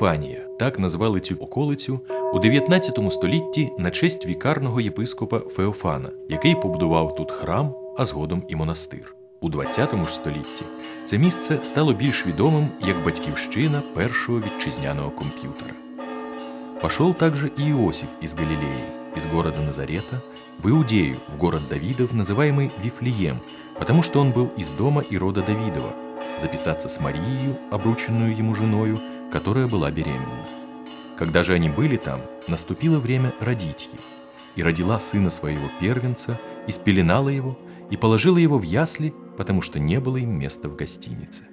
Феофанія так назвали цю околицю у 19 столітті на честь вікарного єпископа Феофана, який побудував тут храм, а згодом і монастир. У 20 ж столітті це місце стало більш відомим як батьківщина першого вітчизняного комп'ютера. Пошел также и Иосиф из Галилеи, из города Назарета, в Иудею, в город Давидов, называемый Вифлеем, потому что он был из дома и рода Давидова, записаться с Марией, обрученную ему женою, которая была беременна. Когда же они были там, наступило время родить ей, и родила сына своего первенца, и спеленала его, и положила его в ясли, потому что не было им места в гостинице.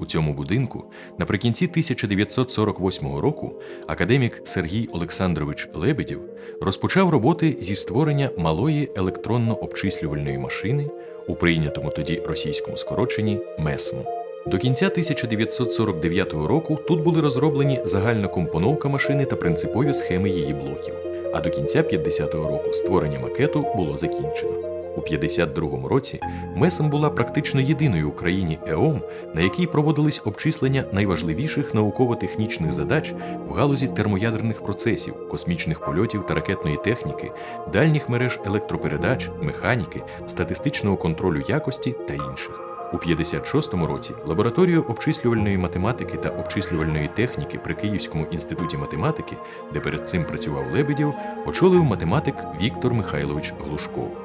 У цьому будинку наприкінці 1948 року академік Сергій Олександрович Лебедєв розпочав роботи зі створення малої електронно-обчислювальної машини у прийнятому тоді російському скороченні МЕСМ. До кінця 1949 року тут були розроблені загальна компоновка машини та принципові схеми її блоків. А до кінця 50-го року створення макету було закінчено. У 52-му році МЕСом була практично єдиною в країні ЕОМ, на якій проводились обчислення найважливіших науково-технічних задач в галузі термоядерних процесів, космічних польотів та ракетної техніки, дальніх мереж електропередач, механіки, статистичного контролю якості та інших. У 56-му році лабораторію обчислювальної математики та обчислювальної техніки при Київському інституті математики, де перед цим працював Лебедєв, очолив математик Віктор Михайлович Глушков.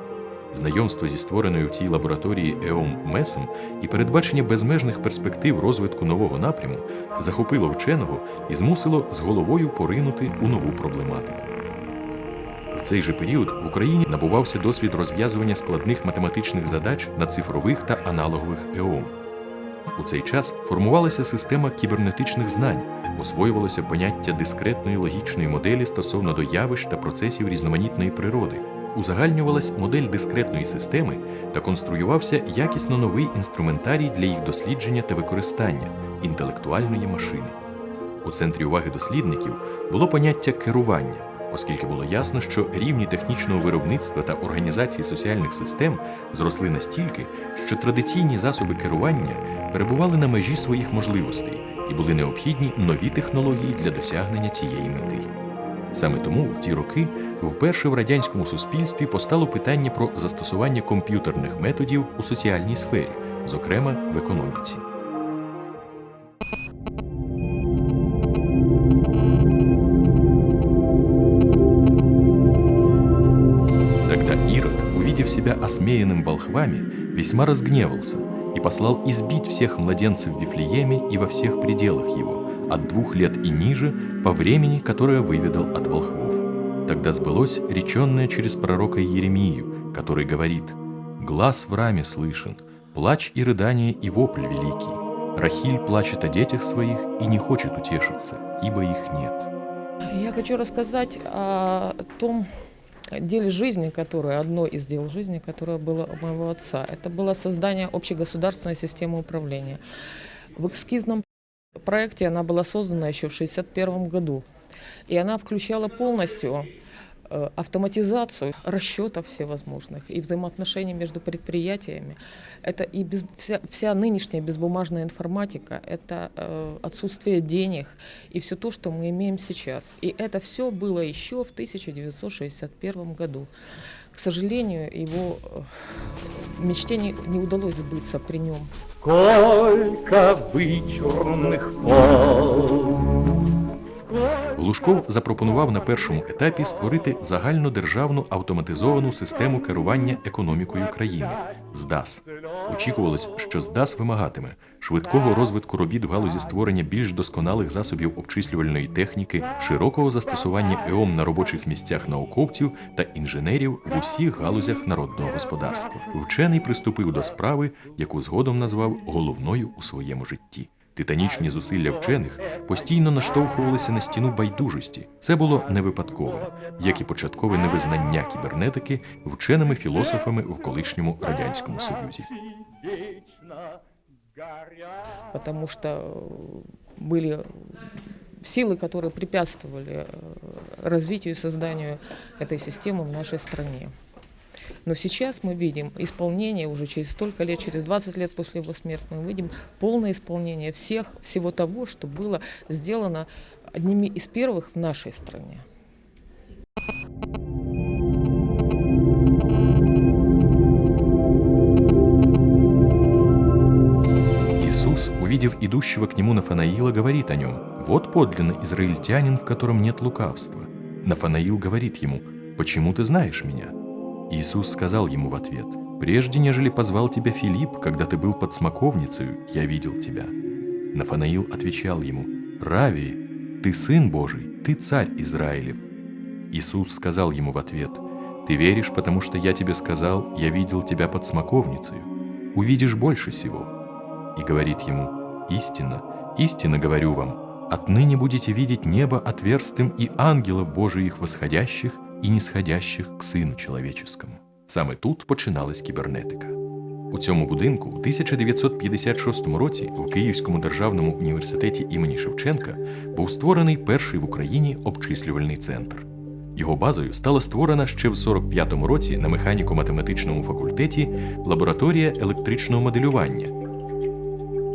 Знайомство зі створеною в цій лабораторії ЕОМ МЕСом і передбачення безмежних перспектив розвитку нового напряму захопило вченого і змусило з головою поринути у нову проблематику. Цей же період в Україні набувався досвід розв'язування складних математичних задач на цифрових та аналогових ЕОМ. У цей час формувалася система кібернетичних знань, освоювалося поняття дискретної логічної моделі стосовно до явищ та процесів різноманітної природи. Узагальнювалась модель дискретної системи та конструювався якісно новий інструментарій для їх дослідження та використання інтелектуальної машини. У центрі уваги дослідників було поняття керування, оскільки було ясно, що рівні технічного виробництва та організації соціальних систем зросли настільки, що традиційні засоби керування перебували на межі своїх можливостей і були необхідні нові технології для досягнення цієї мети. Саме тому в ці роки вперше в радянському суспільстві постало питання про застосування комп'ютерних методів у соціальній сфері, зокрема в економіці. Себя осмеянным волхвами, весьма разгневался и послал избить всех младенцев в Вифлееме и во всех пределах его, от двух лет и ниже, по времени, которое выведал от волхвов. Тогда сбылось реченное через пророка Еремию, который говорит «Глаз в раме слышен, плач и рыдание и вопль великий. Рахиль плачет о детях своих и не хочет утешиться, ибо их нет». Я хочу рассказать о том деле жизни, которое, одно из дел жизни, которое было у моего отца. Это было создание общегосударственной системы управления. В эскизном проекте она была создана еще в 1961 году. И она включала полностью э, автоматизацию расчетов всевозможных и взаимоотношений между предприятиями. Это и без, вся, вся нынешняя безбумажная информатика, это э, отсутствие денег и все то, что мы имеем сейчас. И это все было еще в 1961 году. К сожалению, его э, мечте не, не удалось сбыться при нем. Сколько вычурных форм Глушков запропонував на першому етапі створити загальнодержавну автоматизовану систему керування економікою країни ЗДАС. Очікувалось, що ЗДАС вимагатиме швидкого розвитку робіт в галузі створення більш досконалих засобів обчислювальної техніки, широкого застосування ЕОМ на робочих місцях науковців та інженерів в усіх галузях народного господарства. Вчений приступив до справи, яку згодом назвав головною у своєму житті. Титанічні зусилля вчених постійно наштовхувалися на стіну байдужості. Це було не випадково, як і початкове невизнання кібернетики вченими-філософами в колишньому радянському союзі. вечно горят. потому что э, были силы, которые препятствовали э, развитию и созданию этой системы в нашей стране. Но сейчас мы видим исполнение уже через столько лет, через 20 лет после его смерти, мы видим полное исполнение всех, всего того, что было сделано одними из первых в нашей стране. Иисус, увидев идущего к нему Нафанаила, говорит о нем, «Вот подлинно израильтянин, в котором нет лукавства». Нафанаил говорит ему, «Почему ты знаешь меня?» Иисус сказал ему в ответ, «Прежде, нежели позвал тебя Филипп, когда ты был под смоковницею, я видел тебя». Нафанаил отвечал ему, «Рави, ты сын Божий, ты царь Израилев». Иисус сказал ему в ответ, «Ты веришь, потому что я тебе сказал, я видел тебя под смоковницею. Увидишь больше всего». И говорит ему, «Истинно, истинно говорю вам, отныне будете видеть небо отверстым и ангелов Божиих восходящих і нисходящих к Сину Человеческому». Саме тут починалась кібернетика. У цьому будинку у 1956 році в Київському державному університеті імені Шевченка був створений перший в Україні обчислювальний центр. Його базою стала створена ще в 45-му році на механіко-математичному факультеті лабораторія електричного моделювання.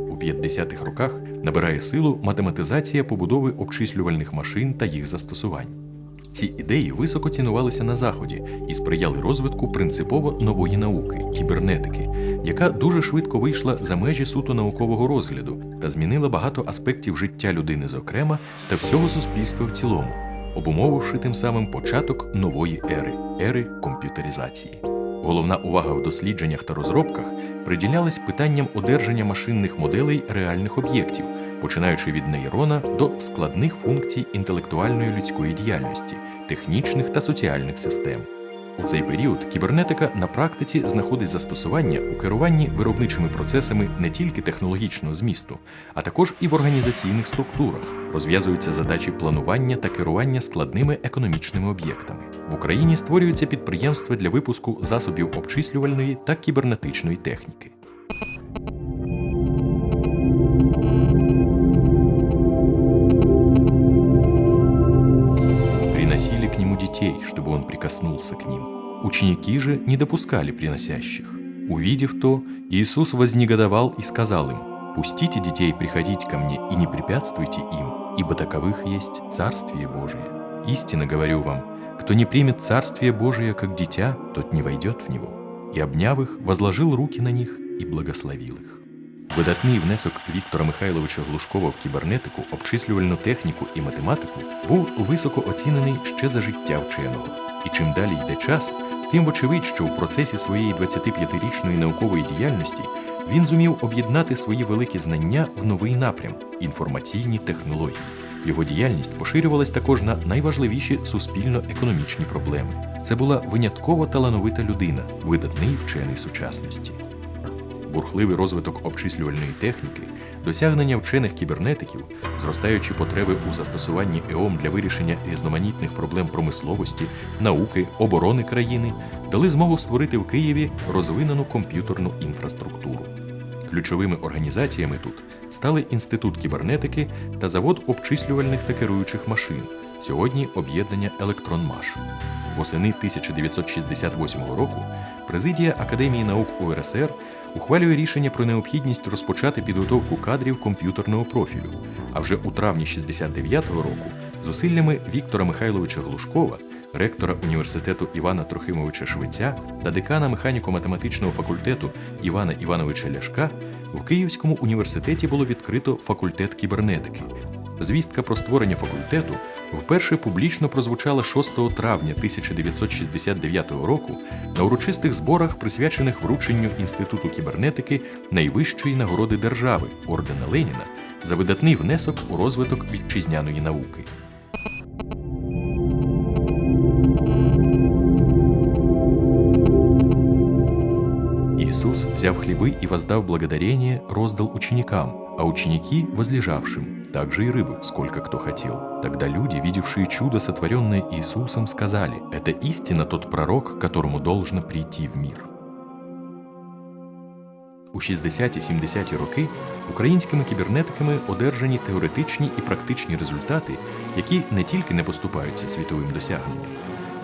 У 50-х роках набирає силу математизація побудови обчислювальних машин та їх застосувань. Ці ідеї високо цінувалися на Заході і сприяли розвитку принципово нової науки кібернетики, яка дуже швидко вийшла за межі суто наукового розгляду та змінила багато аспектів життя людини, зокрема, та всього суспільства в цілому, обумовивши тим самим початок нової ери ери комп'ютеризації. Головна увага в дослідженнях та розробках приділялась питанням одержання машинних моделей реальних об'єктів, починаючи від нейрона до складних функцій інтелектуальної людської діяльності, технічних та соціальних систем. У цей період кібернетика на практиці знаходить застосування у керуванні виробничими процесами не тільки технологічного змісту, а також і в організаційних структурах. Розв'язуються задачі планування та керування складними економічними об'єктами. В Україні створюються підприємства для випуску засобів обчислювальної та кібернетичної техніки. прикоснулся к ним. Ученики же не допускали приносящих. Увидев то, Иисус вознегодовал и сказал им, «Пустите детей приходить ко мне и не препятствуйте им, ибо таковых есть Царствие Божие. Истинно говорю вам, кто не примет Царствие Божие как дитя, тот не войдет в него». И, обняв их, возложил руки на них и благословил их. Видатний внесок Віктора Михайловича Глушкова в кібернетику, обчислювальну техніку і математику був високо оцінений ще за життя вченого. І чим далі йде час, тим вочевидь, що в процесі своєї 25-річної наукової діяльності він зумів об'єднати свої великі знання в новий напрям інформаційні технології. Його діяльність поширювалась також на найважливіші суспільно-економічні проблеми. Це була винятково талановита людина, видатний вчений сучасності бурхливий розвиток обчислювальної техніки, досягнення вчених кібернетиків, зростаючі потреби у застосуванні ЕОМ для вирішення різноманітних проблем промисловості, науки, оборони країни дали змогу створити в Києві розвинену комп'ютерну інфраструктуру. Ключовими організаціями тут стали Інститут кібернетики та завод обчислювальних та керуючих машин, сьогодні об'єднання Електронмаш. Восени 1968 року президія Академії наук УРСР ухвалює рішення про необхідність розпочати підготовку кадрів комп'ютерного профілю. А вже у травні 69-го року зусиллями Віктора Михайловича Глушкова, ректора університету Івана Трохимовича Швеця та декана механіко-математичного факультету Івана Івановича Ляшка в Київському університеті було відкрито факультет кібернетики. Звістка про створення факультету вперше публічно прозвучала 6 травня 1969 року на урочистих зборах, присвячених врученню Інституту кібернетики найвищої нагороди держави ордена Леніна за видатний внесок у розвиток вітчизняної науки. Иисус, взяв хлебы и воздав благодарение, роздал ученикам, а ученики – возлежавшим, также и рыбы, сколько кто хотел. Тогда люди, видевшие чудо, сотворенное Иисусом, сказали, «Это истинно тот пророк, которому должно прийти в мир». У 60-70-ті роки українськими кібернетиками одержані теоретичні і практичні результати, які не тільки не поступаються світовим досягненням,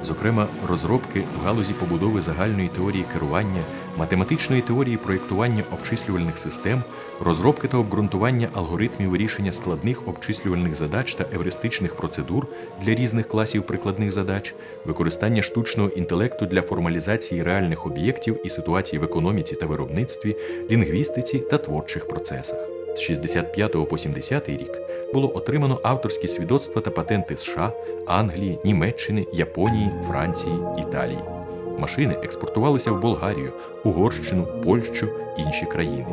зокрема розробки в галузі побудови загальної теорії керування, математичної теорії проєктування обчислювальних систем, розробки та обґрунтування алгоритмів вирішення складних обчислювальних задач та евристичних процедур для різних класів прикладних задач, використання штучного інтелекту для формалізації реальних об'єктів і ситуацій в економіці та виробництві, лінгвістиці та творчих процесах. З 65 по 70 рік було отримано авторські свідоцтва та патенти США, Англії, Німеччини, Японії, Франції, Італії. Машини експортувалися в Болгарію, Угорщину, Польщу, інші країни.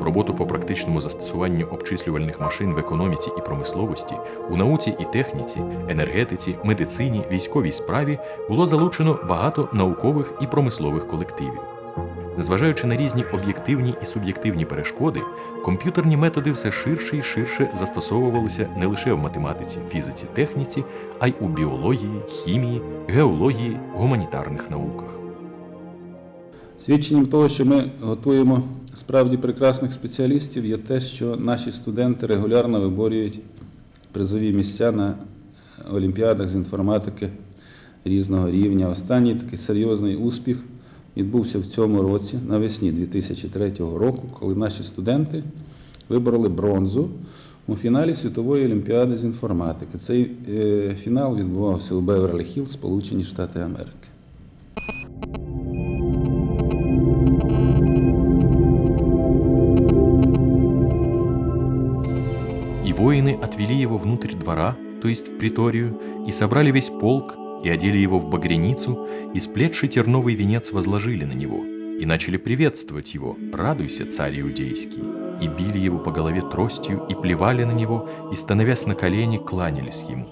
Роботу по практичному застосуванню обчислювальних машин в економіці і промисловості, у науці і техніці, енергетиці, медицині, військовій справі було залучено багато наукових і промислових колективів. Незважаючи на різні об'єктивні і суб'єктивні перешкоди, комп'ютерні методи все ширше і ширше застосовувалися не лише в математиці, фізиці, техніці, а й у біології, хімії, геології, гуманітарних науках. Свідченням того, що ми готуємо справді прекрасних спеціалістів, є те, що наші студенти регулярно виборюють призові місця на олімпіадах з інформатики різного рівня. Останній такий серйозний успіх відбувся в цьому році, навесні 2003 року, коли наші студенти вибороли бронзу у фіналі світової олімпіади з інформатики. Цей е, фінал відбувався у Беверлі-Хілл, Сполучені Штати Америки. И воины отвели его внутрь двора, то есть в приторию, и собрали весь полк, и одели его в багряницу, и сплетший терновый венец возложили на него, и начали приветствовать его, радуйся, царь иудейский, и били его по голове тростью, и плевали на него, и, становясь на колени, кланялись ему.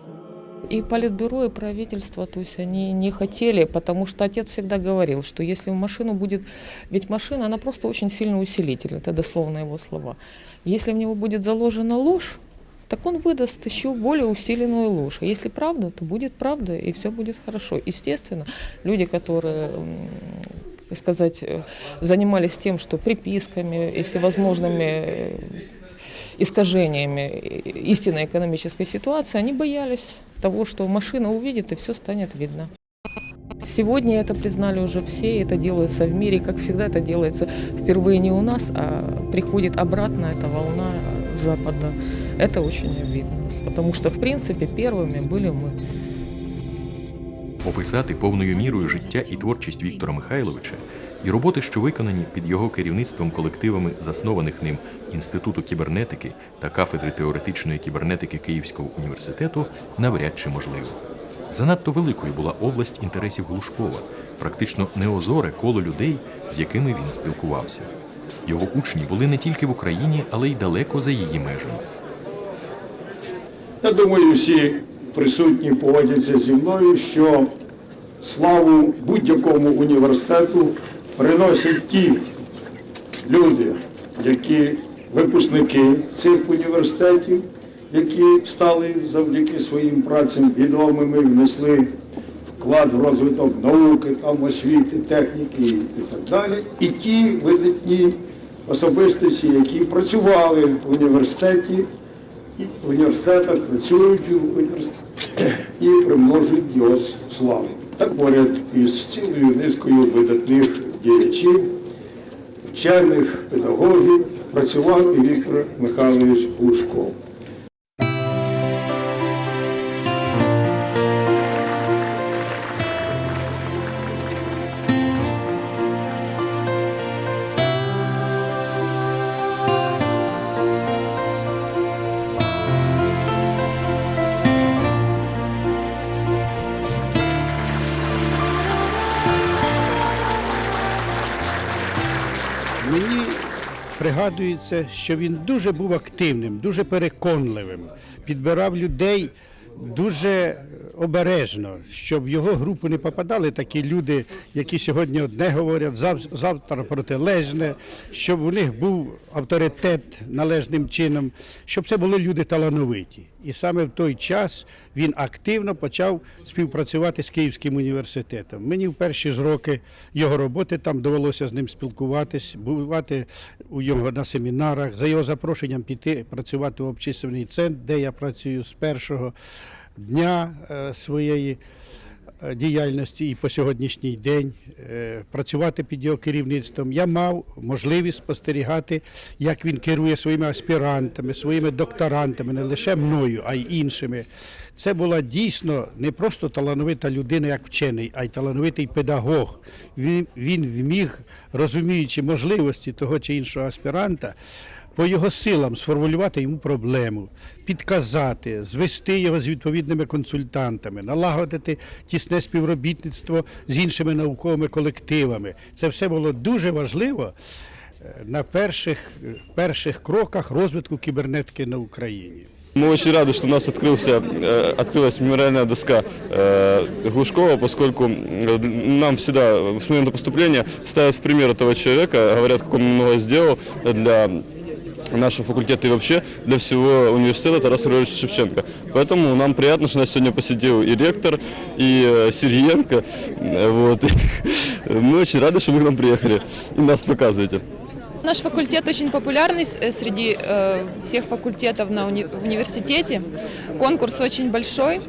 И Политбюро, и правительство, то есть они не хотели, потому что отец всегда говорил, что если в машину будет... Ведь машина, она просто очень сильный усилитель, это дословно его слова. Если в него будет заложена ложь, так он выдаст еще более усиленную ложь. А если правда, то будет правда, и все будет хорошо. Естественно, люди, которые сказать, э, занимались тем, что приписками и всевозможными э, искажениями истинной экономической ситуации, они боялись того, что машина увидит и все станет видно. Сегодня это признали уже все, это делается в мире, как всегда это делается впервые не у нас, а приходит обратно эта волна Запада. Это очень обидно, потому что, в принципе, первыми были мы. Описати повною мірою життя і творчість Віктора Михайловича і роботи, що виконані під його керівництвом колективами заснованих ним Інституту кібернетики та кафедри теоретичної кібернетики Київського університету, навряд чи можливо. Занадто великою була область інтересів Глушкова, практично неозоре коло людей, з якими він спілкувався. Його учні були не тільки в Україні, але й далеко за її межами. Я думаю, всі присутні погодяться зі мною, що славу будь-якому університету приносять ті люди, які випускники цих університетів, які стали завдяки своїм працям відомими, внесли вклад в розвиток науки, там, освіти, техніки і так далі. І ті видатні особистості, які працювали в університеті і в університетах працюють в університеті і примножують його славу. Так поряд із цілою низкою видатних діячів, вчених, педагогів працював і Віктор Михайлович Глушков. Мені пригадується, що він дуже був активним, дуже переконливим, підбирав людей дуже обережно, щоб в його групу не попадали такі люди, які сьогодні одне говорять, зав- завтра протилежне, щоб у них був авторитет належним чином, щоб це були люди талановиті. І саме в той час він активно почав співпрацювати з Київським університетом. Мені в перші ж роки його роботи там довелося з ним спілкуватись, бувати у його на семінарах, за його запрошенням піти працювати в обчислений центр, де я працюю з першого дня е, своєї діяльності і по сьогоднішній день, е, працювати під його керівництвом, я мав можливість спостерігати, як він керує своїми аспірантами, своїми докторантами, не лише мною, а й іншими. Це була дійсно не просто талановита людина як вчений, а й талановитий педагог. Він, він вміг, розуміючи можливості того чи іншого аспіранта, по його силам сформулювати йому проблему, підказати, звести його з відповідними консультантами, налагодити тісне співробітництво з іншими науковими колективами. Це все було дуже важливо е, на перших, перших кроках розвитку кібернетики на Україні. Мы очень рады, что у нас открылся, э, открылась мемориальная доска э, Глушкова, поскольку э, нам всегда с момента поступления ставят в пример этого человека, говорят, как он много сделал для нашего факультета и вообще для всего университета Тараса Григорьевича Шевченко. Поэтому нам приятно, что нас сегодня посетил и ректор, и э, Сергеенко. Э, Вот. Мы очень рады, что вы к нам приехали и нас показываете. Наш факультет очень популярный с- э, среди э, всех факультетов на уни- в университете. Конкурс очень большой,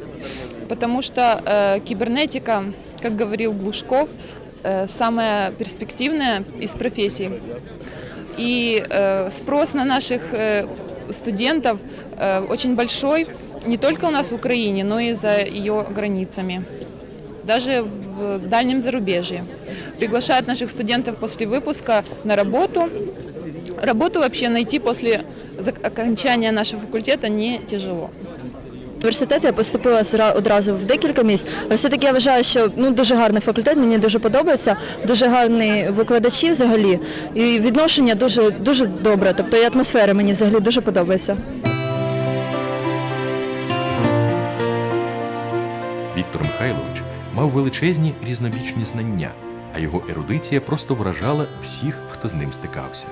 потому что э, кибернетика, как говорил Глушков, э, самая перспективная из профессий. И э, спрос на наших э, студентов э, очень большой, не только у нас в Украине, но и за ее границами даже в дальнем зарубежье. Приглашают наших студентов после выпуска на работу. Работу вообще найти после зак- окончания нашего факультета не тяжело. Університет я поступила одразу в декілька місць. Все-таки я вважаю, що ну дуже гарний факультет, мені дуже подобається, дуже гарні викладачі взагалі. І відношення дуже дуже добре. Тобто і атмосфера мені взагалі дуже подобається. Віктор Михайлович мав величезні різнобічні знання, а його ерудиція просто вражала всіх, хто з ним стикався.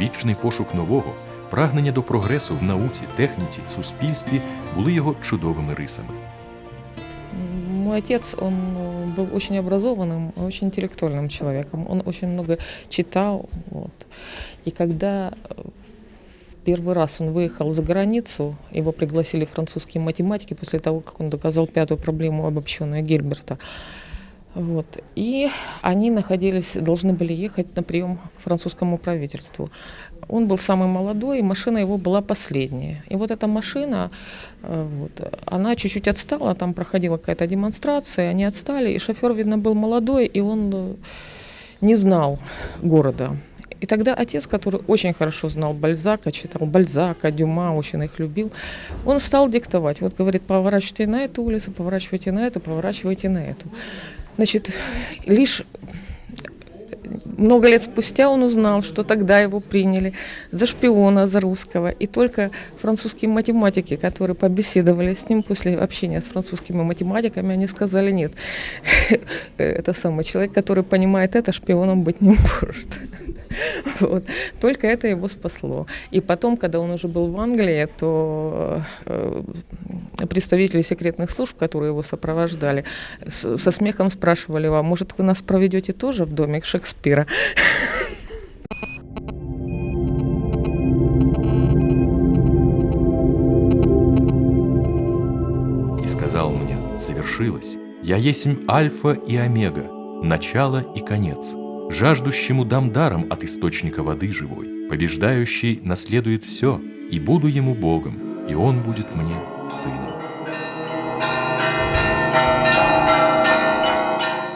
Вічний пошук нового, прагнення до прогресу в науці, техніці, суспільстві були його чудовими рисами. Мой отец, он э, был очень образованным, очень интеллектуальным человеком. Он очень много читал. Вот. И когда э, в первый раз он выехал за границу, его пригласили французские математики после того, как он доказал пятую проблему обобщенную Гильберта. Вот. И они находились, должны были ехать на прием к французскому правительству. Он был самый молодой, и машина его была последняя. И вот эта машина, э, вот, она чуть-чуть отстала, там проходила какая-то демонстрация, они отстали, и шофер, видно, был молодой, и он э, не знал города. И тогда отец, который очень хорошо знал Бальзака, читал Бальзака, Дюма, очень их любил, он стал диктовать. Вот говорит, поворачивайте на эту улицу, поворачивайте на эту, поворачивайте на эту. Значит, лишь много лет спустя он узнал, что тогда его приняли за шпиона, за русского. И только французские математики, которые побеседовали с ним после общения с французскими математиками, они сказали, нет, это самый человек, который понимает это, шпионом быть не может. Вот. Только это его спасло. И потом, когда он уже был в Англии, то э, представители секретных служб, которые его сопровождали, с- со смехом спрашивали его, «А может, вы нас проведете тоже в домик Шекспира? И сказал мне, совершилось, я есмь Альфа и Омега, начало и конец. Жаждущему дам даром от источника воды живой. Побеждающий наследует все, и буду ему Богом, и он будет мне сыном.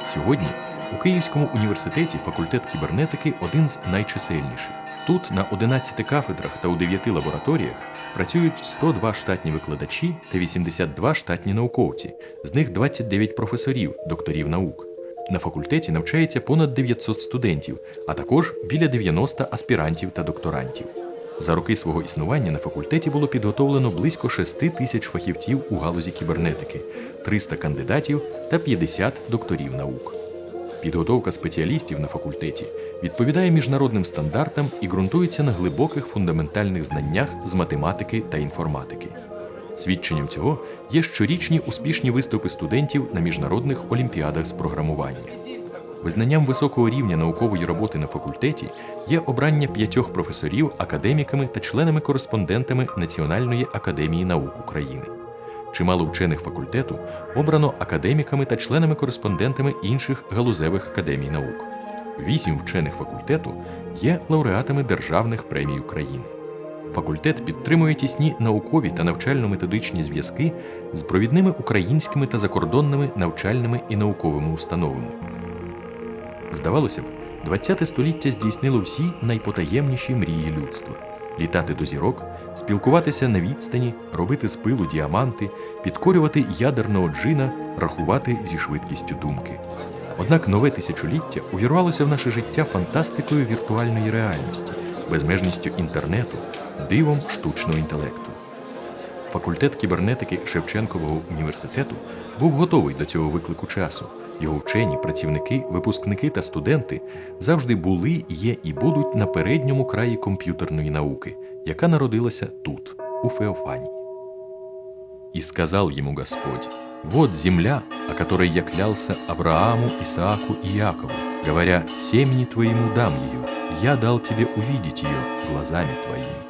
Сьогодні у Київському університеті факультет кібернетики один з найчисельніших. Тут на 11 кафедрах та у 9 лабораторіях працюють 102 штатні викладачі та 82 штатні науковці, з них 29 професорів, докторів наук. На факультеті навчається понад 900 студентів, а також біля 90 аспірантів та докторантів. За роки свого існування на факультеті було підготовлено близько 6 тисяч фахівців у галузі кібернетики, 300 кандидатів та 50 докторів наук. Підготовка спеціалістів на факультеті відповідає міжнародним стандартам і ґрунтується на глибоких фундаментальних знаннях з математики та інформатики. Свідченням цього є щорічні успішні виступи студентів на міжнародних олімпіадах з програмування. Визнанням високого рівня наукової роботи на факультеті є обрання п'ятьох професорів, академіками та членами-кореспондентами Національної академії наук України. Чимало вчених факультету обрано академіками та членами-кореспондентами інших галузевих академій наук. Вісім вчених факультету є лауреатами державних премій України. Факультет підтримує тісні наукові та навчально-методичні зв'язки з провідними українськими та закордонними навчальними і науковими установами. Здавалося б, ХХ століття здійснило всі найпотаємніші мрії людства: літати до зірок, спілкуватися на відстані, робити з пилу діаманти, підкорювати ядерного джина, рахувати зі швидкістю думки. Однак нове тисячоліття увірвалося в наше життя фантастикою віртуальної реальності, безмежністю інтернету, дивом штучного інтелекту. Факультет кібернетики Шевченкового університету був готовий до цього виклику часу. Його вчені, працівники, випускники та студенти завжди були, є і будуть на передньому краї комп'ютерної науки, яка народилася тут, у Феофанії. И сказал ему Господь, «Вот земля, о которой я клялся Аврааму, Исааку и Якову, говоря, семени твоему дам ее, я дал тебе увидеть ее глазами твоими».